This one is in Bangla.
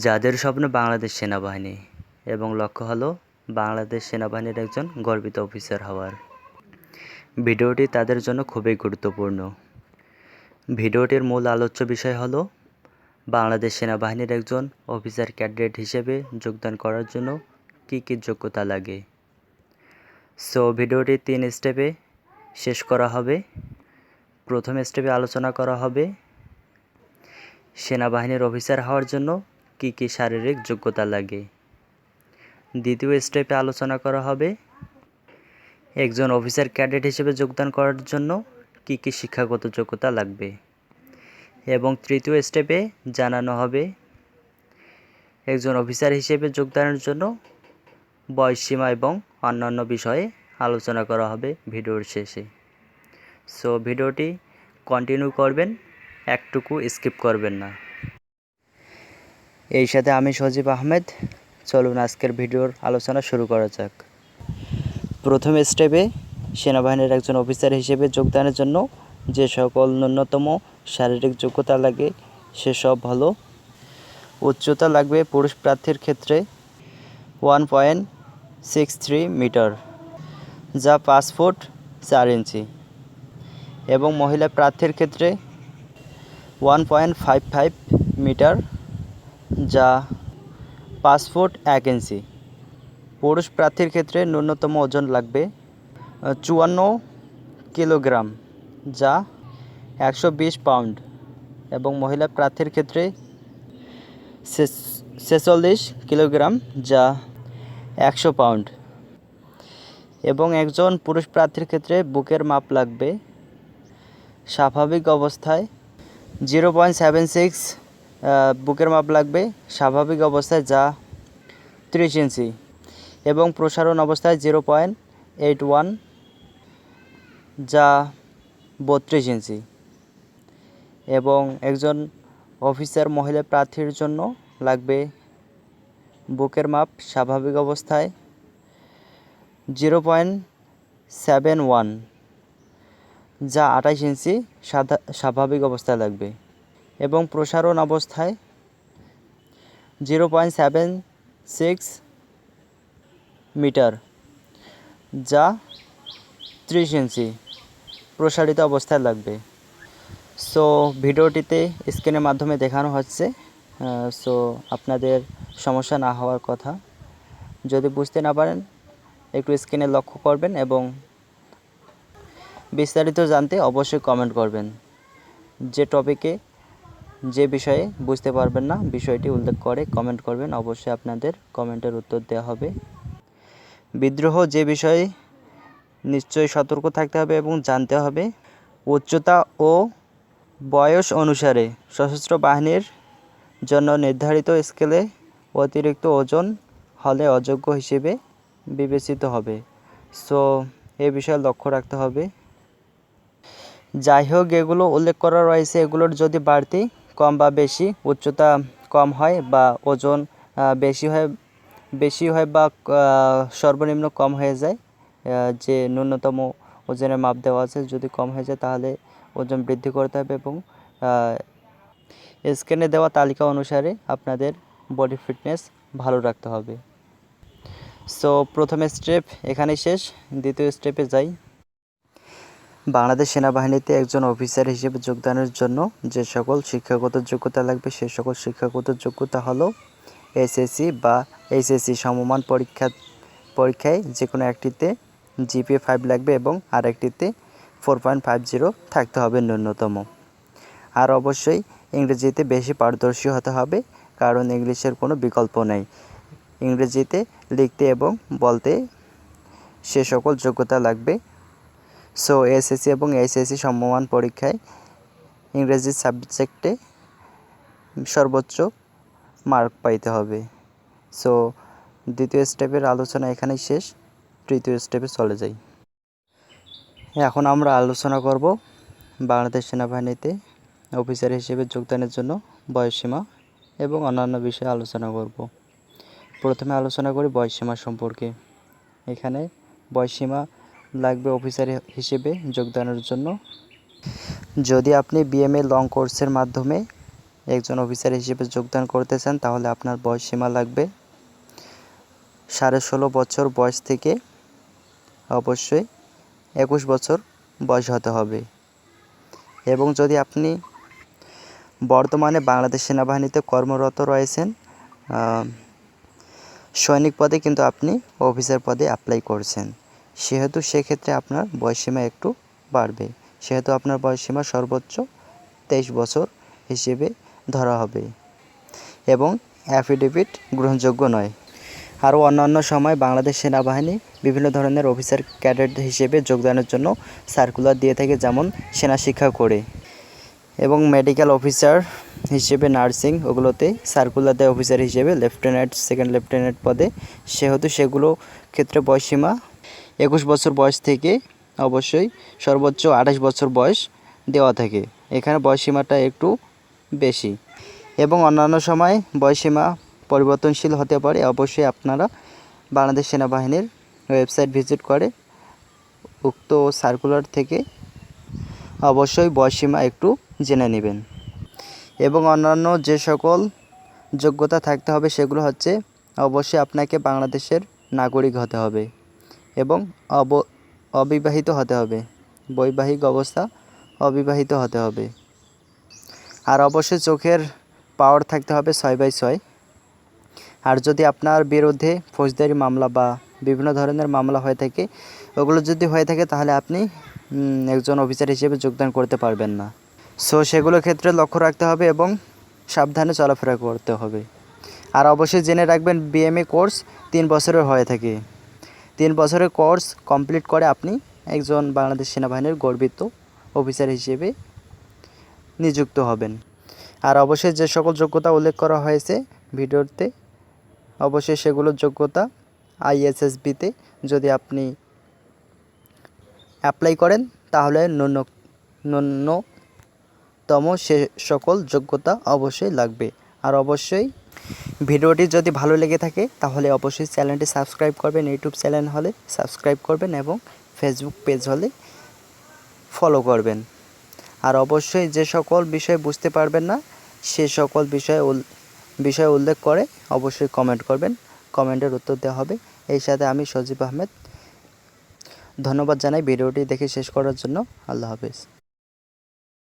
যাদের স্বপ্ন বাংলাদেশ সেনাবাহিনী এবং লক্ষ্য হলো বাংলাদেশ সেনাবাহিনীর একজন গর্বিত অফিসার হওয়ার। ভিডিওটি তাদের জন্য খুবই গুরুত্বপূর্ণ। ভিডিওটির মূল আলোচ্য বিষয় হলো বাংলাদেশ সেনাবাহিনীর একজন অফিসার ক্যাডেট হিসেবে যোগদান করার জন্য কী কী যোগ্যতা লাগে। সো, ভিডিওটি তিন স্টেপে শেষ করা হবে। প্রথম স্টেপে আলোচনা করা হবে সেনাবাহিনীর অফিসার হওয়ার জন্য কী কী শারীরিক যোগ্যতা লাগে? দ্বিতীয় স্টেপে আলোচনা করা হবে, একজন অফিসার ক্যাডেট হিসেবে যোগদান করার জন্য কী কী শিক্ষাগত যোগ্যতা লাগবে? এবং তৃতীয় স্টেপে জানানো হবে, একজন অফিসার হিসেবে যোগদানের জন্য বয়সসীমা এবং অন্যান্য বিষয়ে আলোচনা করা হবে ভিডিওর শেষে। সো ভিডিওটি কন্টিনিউ করবেন, একটুকু স্কিপ করবেন না। এই সাথে আমি সজীব আহমেদ। চলুন আজকের ভিডিওর আলোচনা শুরু করা যাক। প্রথম স্টেপে সেনাবাহিনীর একজন অফিসার হিসেবে যোগদানের জন্য যে সকল ন্যূনতম শারীরিক যোগ্যতা লাগে সেসব হলো উচ্চতা লাগবে পুরুষ প্রার্থীর ক্ষেত্রে one point six three meter, যা পাঁচ ফুট চার ইঞ্চি। এবং মহিলা প্রার্থীর ক্ষেত্রে one point five five meter যা এক ইঞ্চি পুরুষ প্রার্থীর ক্ষেত্রে ন্যূনতম ওজন লাগবে চুয়ান্ন কিলোগ্রাম, যা একশো বিশ পাউন্ড, এবং মহিলা প্রার্থীর ক্ষেত্রে ছেচল্লিশ কিলোগ্রাম, যা একশো পাউন্ড। এবং একজন পুরুষ প্রার্থীর ক্ষেত্রে বুকের মাপ লাগবে, স্বাভাবিক অবস্থায় জিরো পয়েন্ট সেভেন সিক্স বুকের মাপ লাগবে, স্বাভাবিক অবস্থায় যা ত্রিশ ইঞ্চি এবং প্রসারণ অবস্থায় জিরো পয়েন্ট এইট ওয়ান যা বত্রিশ ইঞ্চি এবং একজন অফিসার মহিলা প্রার্থীর জন্য লাগবে বুকের মাপ স্বাভাবিক অবস্থায় জিরো পয়েন্ট সেভেন ওয়ান যা আঠাশ ইঞ্চি স্বাভাবিক অবস্থায় লাগবে। এবং প্রসারণ অবস্থায় zero point seven six meter, যা ত্রিশ ইঞ্চি প্রসারিত অবস্থায় লাগবে। সো ভিডিওটিতে স্ক্রিনের মাধ্যমে দেখানো হচ্ছে সো আপনাদের সমস্যা না হওয়ার কথা। যদি বুঝতে না পারেন, একটু স্ক্রিনে লক্ষ্য করবেন এবং বিস্তারিত জানতে অবশ্যই কমেন্ট করবেন। যে টপিকে যে বিষয়ে বুঝতে পারবেন না, বিষয়টি উল্লেখ করে কমেন্ট করবেন। অবশ্যই আপনাদের কমেন্টের উত্তর দেওয়া হবে। বিদ্রোহ যে বিষয়ে নিশ্চয়ই সতর্ক থাকতে হবে এবং জানতে হবে, উচ্চতা ও বয়স অনুসারে সশস্ত্র বাহিনীর জন্য নির্ধারিত স্কেলে অতিরিক্ত ওজন হলে অযোগ্য হিসেবে বিবেচিত হবে। সো এ বিষয়ে লক্ষ্য রাখতে হবে। যাই হোক, এগুলো উল্লেখ করা রয়েছে। এগুলোর যদি বাড়তি কম বা বেশি উচ্চতা কম হয় বা ওজন বেশি হয় বেশি হয় বা সর্বনিম্ন কম হয়ে যায় যে ন্যূনতম ওজনের মাপ দেওয়া আছে, যদি কম হয়ে যায় তাহলে ওজন বৃদ্ধি করতে হবে এবং স্ক্যানে দেওয়া তালিকা অনুসারে আপনাদের বডি ফিটনেস ভালো রাখতে হবে। সো প্রথম স্টেপ এখানেই শেষ। দ্বিতীয় স্টেপে যাই। বাংলাদেশ সেনাবাহিনীতে একজন অফিসার হিসেবে যোগদানের জন্য যে সকল শিক্ষাগত যোগ্যতা লাগবে, সে সকল শিক্ষাগত যোগ্যতা হলো এসএসসি বা এইচএসসি সমমান পরীক্ষা, পরীক্ষায় যে কোনো একটিতে জিপিএ ফাইভ লাগবে এবং আর একটিতে ফোর পয়েন্ট ফাইভ জিরো থাকতে হবে ন্যূনতম। আর অবশ্যই ইংরেজিতে বেশি পারদর্শী হতে হবে, কারণ ইংলিশের কোনো বিকল্প নেই। ইংরেজিতে লিখতে এবং বলতে সে সকল যোগ্যতা লাগবে সো এসএসসি এবং এইচএসসি সমমান পরীক্ষায় ইংরেজি সাবজেক্টে সর্বোচ্চ মার্ক পাইতে হবে। সো দ্বিতীয় স্টেপের আলোচনা এখানেই শেষ, তৃতীয় স্টেপে চলে যাই। এখন আমরা আলোচনা করব বাংলাদেশ সেনাবাহিনীতে অফিসার হিসেবে যোগদানের জন্য বয়সসীমা এবং অন্যান্য বিষয়ে আলোচনা করব। প্রথমে আলোচনা করি বয়সসীমা সম্পর্কে। এখানে বয়সসীমা লাগবে অফিসার হিসেবে যোগদানের জন্য। যদি আপনি বিএমএ লং কোর্সের মাধ্যমে একজন অফিসার হিসেবে যোগদান করতে চান, তাহলে আপনার বয়স সীমা লাগবে সাড়ে ষোলো বছর বয়স থেকে অবশ্যই একুশ বছর বয়স হতে হবে। এবং যদি আপনি বর্তমানে বাংলাদেশ সেনাবাহিনীতে কর্মরত রয়েছেন সৈনিক পদে কিন্তু আপনি অফিসার পদে অ্যাপ্লাই করছেন। সেহেতু সেক্ষেত্রে আপনার বয়সসীমা একটু বাড়বে। সেহেতু আপনার বয়সসীমা সর্বোচ্চ তেইশ বছর হিসেবে ধরা হবে এবং অ্যাফিডেভিট গ্রহণযোগ্য নয়। আরও অন্যান্য সময় বাংলাদেশ সেনাবাহিনী বিভিন্ন ধরনের অফিসার ক্যাডেট হিসেবে যোগদানের জন্য সার্কুলার দিয়ে থাকে যেমন সেনা শিক্ষা করে এবং মেডিকেল অফিসার হিসেবে নার্সিং ওগুলোতে সার্কুলার দেয় অফিসার হিসেবে লেফটেন্যান্ট সেকেন্ড লেফটেন্যান্ট পদে। সেহেতু সেগুলো ক্ষেত্রে বয়সসীমা একুশ বছর বয়স থেকে অবশ্যই সর্বোচ্চ আঠাশ বছর বয়স দেওয়া থাকে। এখানে বয়সসীমাটা একটু বেশি। এবং অন্যান্য সময় বয়সসীমা পরিবর্তনশীল হতে পারে। অবশ্যই আপনারা বাংলাদেশ সেনাবাহিনীর ওয়েবসাইট ভিজিট করে উক্ত সার্কুলার থেকে অবশ্যই বয়সসীমা একটু জেনে নেবেন। এবং অন্যান্য যে সকল যোগ্যতা থাকতে হবে সেগুলো হচ্ছে অবশ্যই আপনাকে বাংলাদেশের নাগরিক হতে হবে। এবং অব, অবিবাহিত হতে হবে। বৈবাহিক অবস্থা অবিবাহিত হতে হবে। আর অবশ্যই চোখের পাওয়ার থাকতে হবে ছয় বাই ছয়। আর যদি আপনার বিরুদ্ধে ফৌজদারি মামলা বা বিভিন্ন ধরনের মামলা হয়ে থাকে, ওগুলো যদি হয়ে থাকে তাহলে আপনি একজন অফিসার হিসেবে যোগদান করতে পারবেন না। সো সেগুলো ক্ষেত্রে লক্ষ্য রাখতে হবে এবং সাবধানে চলাফেরা করতে হবে। আর অবশ্যই জেনে রাখবেন বিএমএ কোর্স তিন বছরের হয়ে থাকে। তিন বছরের কোর্স কমপ্লিট করে আপনি একজন বাংলাদেশ সেনাবাহিনীর গর্বিত অফিসার হিসেবে নিযুক্ত হবেন। আর অবশ্যই যে সকল যোগ্যতা উল্লেখ করা হয়েছে ভিডিওতে, অবশ্যই সেগুলোর যোগ্যতা আইএসএসবিতে যদি আপনি অ্যাপ্লাই করেন, তাহলে ন্যূন, ন্যূনতম সে সকল যোগ্যতা অবশ্যই লাগবে। আর অবশ্যই ভিডিওটি যদি ভালো লেগে থাকে, তাহলে অবশ্যই চ্যানেলটি সাবস্ক্রাইব করবেন, ইউটিউব চ্যানেল হলে সাবস্ক্রাইব করবেন এবং ফেসবুক পেজ হলে ফলো করবেন। আর অবশ্যই যে সকল বিষয় বুঝতে পারবেন না, সে সকল বিষয় বিষয় উল্লেখ করে অবশ্যই কমেন্ট করবেন। কমেন্টের উত্তর দেওয়া হবে। এই সাথে আমি সজীব আহমেদ। ধন্যবাদ জানাই ভিডিওটি দেখে শেষ করার জন্য। আল্লাহ হাফেজ।